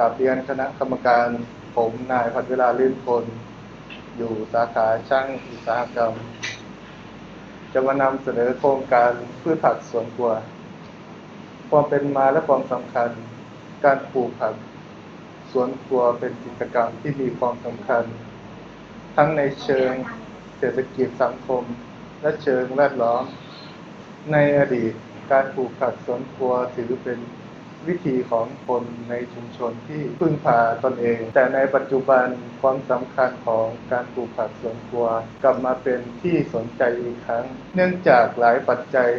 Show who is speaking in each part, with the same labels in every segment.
Speaker 1: กับเรียนคณะกรรมการผมนายพันเวลาลื่นพลอยู่สาขาช่างอุตสาหกรรม จะมานำเสนอโครงการพืชผักสวนครัว ความเป็นมาและความสำคัญ การปลูกผักสวนครัวเป็นกิจกรรมที่มีความสำคัญ ทั้งในเชิงเศรษฐกิจสังคม และเชิงแวดล้อม ในอดีตการปลูกผักสวนครัวถือเป็น วิธีของคนในชุมชนที่พึ่งพาตนเอง แต่ในปัจจุบันความสำคัญของการปลูกผักสวนครัว กลับมาเป็นที่สนใจอีกครั้ง เนื่องจากหลายปัจจัย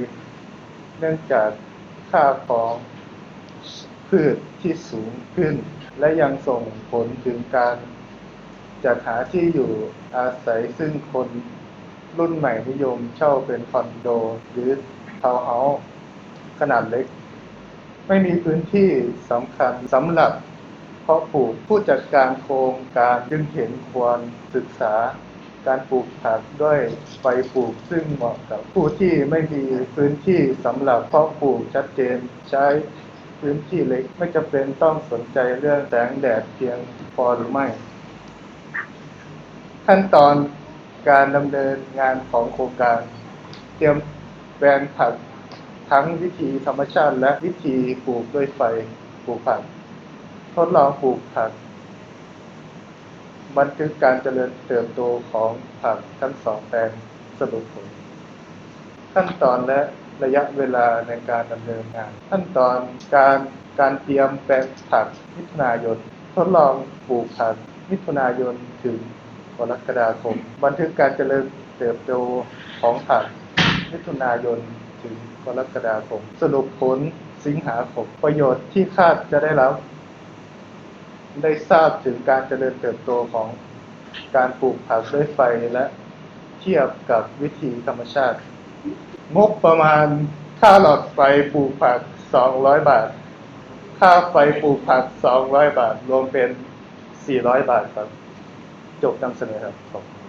Speaker 1: เนื่องจากค่าของพืชที่สูงขึ้น และยังส่งผลถึงการจัดหาที่อยู่อาศัยซึ่งคนรุ่นใหม่นิยมเช่าเป็นคอนโด หรือทาวน์เฮาส์ขนาดเล็ก ไม่มีพื้นที่สำคัญสำหรับเพาะปลูกผู้จัดการโครงการจึงเห็นควรศึกษาการปลูกผักด้วยไฟปลูกซึ่งเหมาะกับผู้ที่ไม่มีพื้นที่สำหรับเพาะปลูกชัดเจนใช้พื้นที่เล็กไม่จำเป็นต้องสนใจเรื่องแสงแดดเพียงพอหรือไม่ ขั้นตอนการดำเนินงานของโครงการ เตรียมแปลงผัก ทั้งวิธีธรรมชาติและวิธีปลูกด้วยไฟปลูกผักทดลองปลูกผัก บันทึกการเจริญเติบโตของผักทั้งสองแปลงสรุปผล ขั้นตอนและระยะเวลาในการดำเนินงาน ขั้นตอนการการเตรียมแปลงผักมิถุนายน ทดลองปลูกผักมิถุนายนถึงกรกฎาคม บันทึกการเจริญเติบโตของผักมิถุนายน ถึงกรกฎาคม สรุปผลสิงหาคมประโยชน์ที่คาดจะได้รับ ได้ทราบถึงการเจริญเติบโตของการปลูกผักด้วยไฟและเทียบกับวิธีธรรมชาติ งบประมาณค่าหลอดไฟปลูกผัก 200 บาท ค่าไฟปลูกผัก 200 บาท รวมเป็น 400 บาทครับ จบนำเสนอครับขอบคุณ